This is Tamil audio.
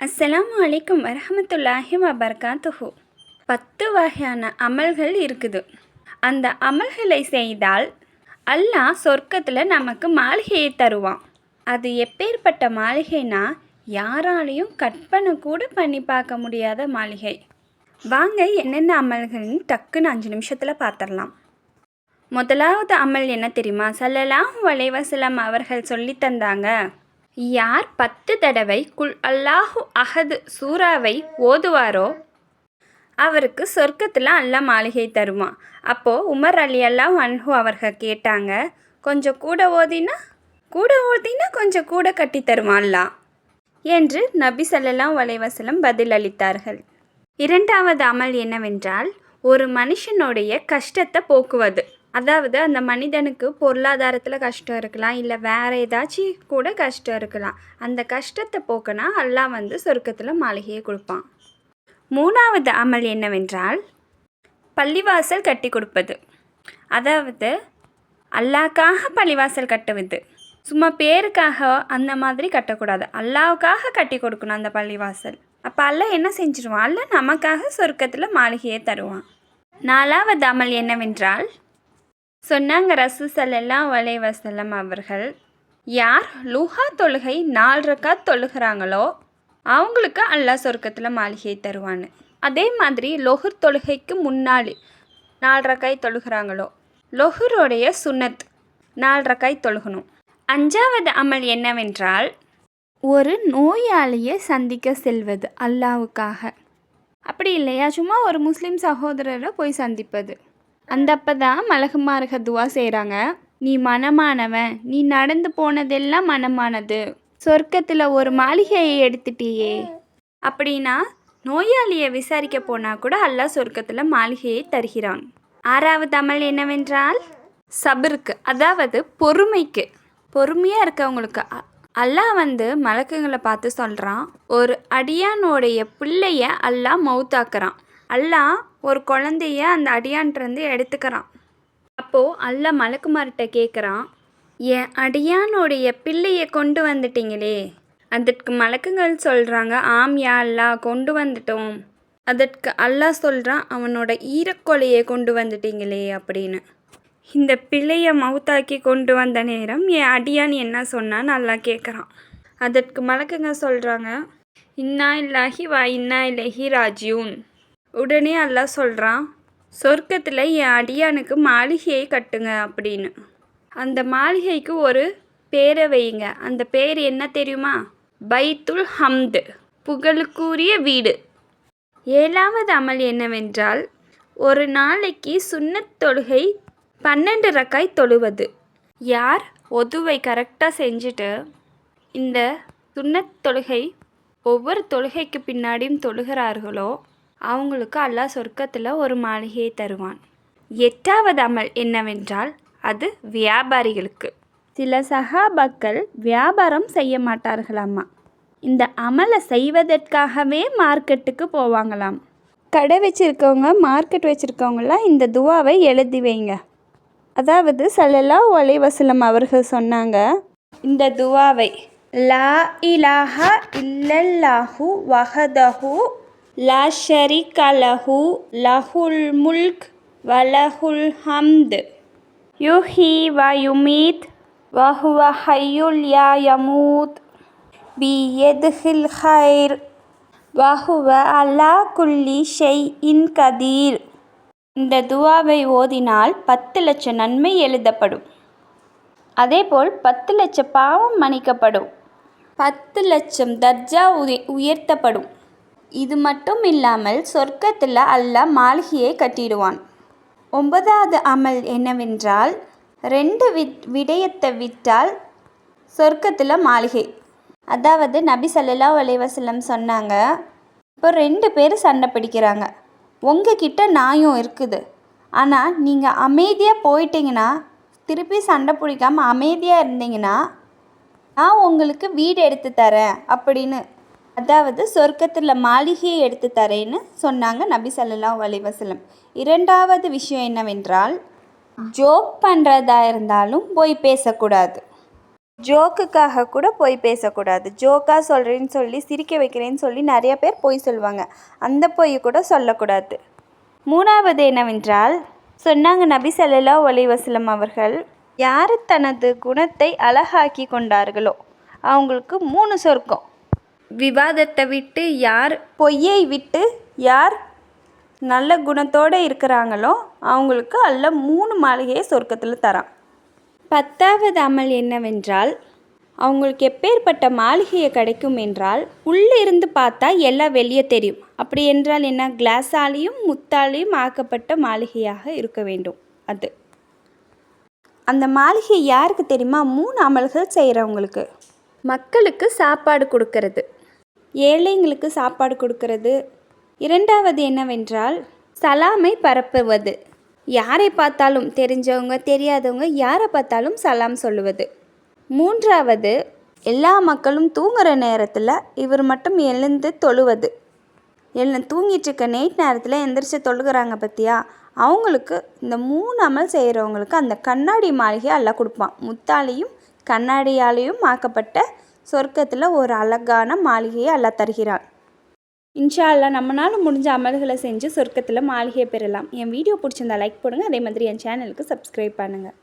அஸ்லாம் வலைக்கம் வரமத்துல்லாஹி வபர்காத்துஹு. பத்து வகையான அமல்கள் இருக்குது. அந்த அமல்களை செய்தால் அல்லாஹ் சொர்க்கத்தில் நமக்கு மாளிகையை தருவான். அது எப்பேற்பட்ட மாளிகைனா யாராலையும் கற்பனை கூட பண்ணி பார்க்க முடியாத மாளிகை. வாங்க என்னென்ன அமல்கள்னு டக்குன்னு அஞ்சு நிமிஷத்தில் பார்த்துடலாம் முதலாவது அமல் என்ன தெரியுமா? சல்லலாம் வலைவசலம் அவர்கள் சொல்லி தந்தாங்க. யார் பத்து தடவை குல் அல்லாஹு அஹது சூறாவை ஓதுவாரோ அவருக்கு சொர்க்கத்தில் அல்லாஹ் மாளிகை தருவான். அப்போது உமர் அலி அல்லாஹ் அன்ஹு அவர்கள் கேட்டாங்க கொஞ்சம் கூட ஓதினா? கூட ஓதினா கொஞ்சம் கூட கட்டி தருவான் என்று நபி சல்லலாம் வலைவசலம் பதில் அளித்தார்கள். இரண்டாவது அமல் என்னவென்றால் ஒரு மனுஷனுடைய கஷ்டத்தை போக்குவது. அதாவது அந்த மனிதனுக்கு பொருளாதாரத்தில் கஷ்டம் இருக்கலாம் இல்லை வேறு ஏதாச்சும் கூட கஷ்டம் இருக்கலாம். அந்த கஷ்டத்தை போக்கினா அல்லாஹ் வந்து சொர்க்கத்தில் மாளிகையை கொடுப்பான். மூணாவது அமல் என்னவென்றால் பள்ளிவாசல் கட்டி கொடுப்பது. அதாவது அல்லாக்காக பள்ளிவாசல் கட்டுவது. சும்மா பேருக்காக அந்த மாதிரி கட்டக்கூடாது. அல்லாவுக்காக கட்டி கொடுக்கணும் அந்த பள்ளிவாசல். அப்போ அல்ல என்ன செஞ்சிருவான்? அல்ல நமக்காக சொர்க்கத்தில் மாளிகையை தருவான். நாலாவது அமல் என்னவென்றால் சொன்னாங்க ரசூ ஸல்லல்லாஹு வலை வஸல்லம் அவர்கள் யார் லுஹா தொழுகை நாலு ரக்காத் தொழுகிறாங்களோ அவங்களுக்கு அல்லாஹ் சொர்க்கத்தில் மாளிகையை தருவான்னு. அதே மாதிரி லொஹுர் தொழுகைக்கு முன்னாடி நாலு ரக்காய் தொழுகிறாங்களோ லொஹுருடைய சுன்னத் நாலு ரக்காய் தொழுகணும். அஞ்சாவது அமல் என்னவென்றால் ஒரு நோயாளியை சந்திக்க செல்வது அல்லாவுக்காக அப்படி இல்லையா? சும்மா ஒரு முஸ்லீம் சகோதரரை போய் சந்திப்பது. அந்த அப்போ தான் மலகுமார்க துவா செய்கிறாங்க நீ மனமானவன். நீ நடந்து போனதெல்லாம் மனமானது. சொர்க்கத்தில் ஒரு மாளிகையை எடுத்துட்டியே. அப்படின்னா நோயாளியை விசாரிக்க போனால் கூட அல்லாஹ் சொர்க்கத்தில் மாளிகையை தருகிறான். ஆறாவது அமல் என்னவென்றால் சபருக்கு அதாவது பொறுமைக்கு. பொறுமையாக இருக்கவங்களுக்கு அல்லாஹ் வந்து மலக்குங்களை பார்த்து சொல்கிறான் ஒரு அடியானோடைய பிள்ளைய அல்லாஹ் மௌத்தாக்குறான் அல்லாஹ் ஒரு குழந்தைய அந்த அடியான்ட்டிருந்து எடுத்துக்கிறான். அப்போது அல்லா மலக்குமார்கிட்ட கேட்குறான் என் அடியானுடைய பிள்ளையை கொண்டு வந்துட்டீங்களே. அதற்கு மலக்குகள் சொல்கிறாங்க ஆம் யா அல்லாஹ் கொண்டு வந்துட்டோம். அதற்கு அல்லாஹ் சொல்கிறான் அவனோட ஈரக்கொலையை கொண்டு வந்துட்டீங்களே அப்படின்னு. இந்த பிள்ளையை மவுத்தாக்கி கொண்டு வந்த நேரம் என் அடியான் என்ன சொன்னான்னு நல்லா கேட்குறான் அதற்கு மலக்குங்க சொல்கிறாங்க இன்னா இல்லாஹி வா இன்னா இல்லஹி ராஜியூன். உடனே அல்லாஹ் சொல்கிறான் சொர்க்கத்தில் என் அடியானுக்கு மாளிகையை கட்டுங்க அப்படின்னு. அந்த மாளிகைக்கு ஒரு பேரை வையுங்க. அந்த பேர் என்ன தெரியுமா? பைத்துல் ஹம்து புகழுக்குரிய வீடு. ஏழாவது அமல் என்னவென்றால் ஒரு நாளைக்கு சுண்ணத் தொழுகை பன்னெண்டு ரக்காய் தொழுவது. யார் ஒதுவை கரெக்டாக செஞ்சுட்டு இந்த சுண்ணத் தொழுகை ஒவ்வொரு தொழுகைக்கு பின்னாடியும் தொழுகிறார்களோ அவங்களுக்கு அல்லாஹ் சொர்க்கத்தில் ஒரு மாளிகையை தருவான். எட்டாவது அமல் என்னவென்றால் அது வியாபாரிகளுக்கு. சில சகாபாக்கள் வியாபாரம் செய்ய மாட்டார்களாமா? இந்த அமலை செய்வதற்காகவே மார்க்கெட்டுக்கு போவாங்களாம். கடை வச்சுருக்கவங்க மார்க்கெட் வச்சுருக்கவங்களாம் இந்த துவாவை எழுதி வைங்க. அதாவது ஸல்லல்லாஹு ஒலை வசலம் அவர்கள் சொன்னாங்க இந்த துவாவை லா இலாஹா இல்லல்லாஹு வஹதஹு லா ஷரீக லஹு லஹுல் முல்க் வலஹுல் ஹம்த் யுஹி வ யுமீத் வஹுவ ஹையுல் யா யமூத் பியதுஹில் ஹைர் வஹுவ அல்லா குல்லி ஷெய் இன் கதீர் இந்த துவாவை ஓதினால் பத்து லட்சம் நன்மை எழுதப்படும். அதேபோல் பத்து லட்சம் பாவம் மன்னிக்கப்படும். பத்து லட்சம் தர்ஜா உயர்த்தப்படும். இது மட்டும் இல்லாமல் சொர்க்கத்தில் அல்லாஹ் மாளிகையை கட்டிடுவான். ஒன்பதாவது அமல் என்னவென்றால் ரெண்டு விட் விடயத்தை விட்டால் சொர்க்கத்தில் மாளிகை. அதாவது நபி சல்லா அலைஹி சொன்னாங்க இப்போ ரெண்டு பேர் சண்டை பிடிக்கிறாங்க. உங்ககிட்ட நாயும் இருக்குது. ஆனால் நீங்கள் அமைதியாக போயிட்டீங்கன்னா திருப்பி சண்டை பிடிக்காமல் அமைதியாக இருந்தீங்கன்னா நான் உங்களுக்கு வீடு எடுத்து தரேன் அப்படின்னு அதாவது சொர்க்கத்தில் மாளிகையை எடுத்து தரேன்னு சொன்னாங்க நபி சல்லா அலைஹி வசலம் இரண்டாவது விஷயம் என்னவென்றால் ஜோக் பண்ணுறதா இருந்தாலும் போய் பேசக்கூடாது. ஜோக்குக்காக கூட பொய் பேசக்கூடாது. ஜோக்காக சொல்கிறேன்னு சொல்லி சிரிக்க வைக்கிறேன்னு சொல்லி நிறைய பேர் பொய் சொல்லுவாங்க அந்த பொய் கூட சொல்லக்கூடாது. மூணாவது என்னவென்றால் சொன்னாங்க நபி சல்லா அலைஹி வசலம் அவர்கள் யார் தனது குணத்தை அழகாக்கி கொண்டார்களோ அவங்களுக்கு மூணு சொர்க்கம். விவாதத்தை விட்டு யார் பொய்யை விட்டு யார் நல்ல குணத்தோடு இருக்கிறாங்களோ அவங்களுக்கு அல்ல மூணு மாளிகையை சொர்க்கத்தில் தரான். பத்தாவது அமல் என்னவென்றால் அவங்களுக்கு எப்பேற்பட்ட மாளிகையை கிடைக்கும் என்றால் உள்ளே இருந்து பார்த்தா எல்லாம் வெளியே தெரியும். அப்படி என்றால் என்ன? கிளாஸாலேயும் முத்தாலேயும் ஆக்கப்பட்ட மாளிகையாக இருக்க வேண்டும். அது. அந்த மாளிகை யாருக்கு தெரியுமா? மூணு அமல்கள் செய்கிறவங்களுக்கு மக்களுக்கு சாப்பாடு கொடுக்கறது. ஏழைங்களுக்கு சாப்பாடு கொடுக்கறது. இரண்டாவது என்னவென்றால் சலாமை பரப்புவது. யாரை பார்த்தாலும் தெரிஞ்சவங்க தெரியாதவங்க யாரை பார்த்தாலும் சலாம் சொல்லுவது. மூன்றாவது எல்லா மக்களும் தூங்குற நேரத்தில் இவர் மட்டும் எழுந்து தொழுவது. எழு தூங்கிட்டு இருக்க நைட் நேரத்தில் எந்திரிச்சு தொழுகிறாங்க பார்த்தியா அவங்களுக்கு இந்த மூணு அமல் செய்கிறவங்களுக்கு அந்த கண்ணாடி மாளிகை எல்லாம் கொடுப்பான். முத்தாலையும் கண்ணாடியாலேயும் ஆக்கப்பட்ட சொர்க்கத்தில் ஒரு அழகான மாளிகையை அல்லாஹ் தருகிறான். இன்ஷா அல்லா நம்மளால் முடிஞ்ச அமல்களை செஞ்சு சொர்க்கத்தில் மாளிகையை பெறலாம். என் வீடியோ பிடிச்சிருந்தா லைக் போடுங்க. அதே மாதிரி என் சேனலுக்கு சப்ஸ்கிரைப் பண்ணுங்கள்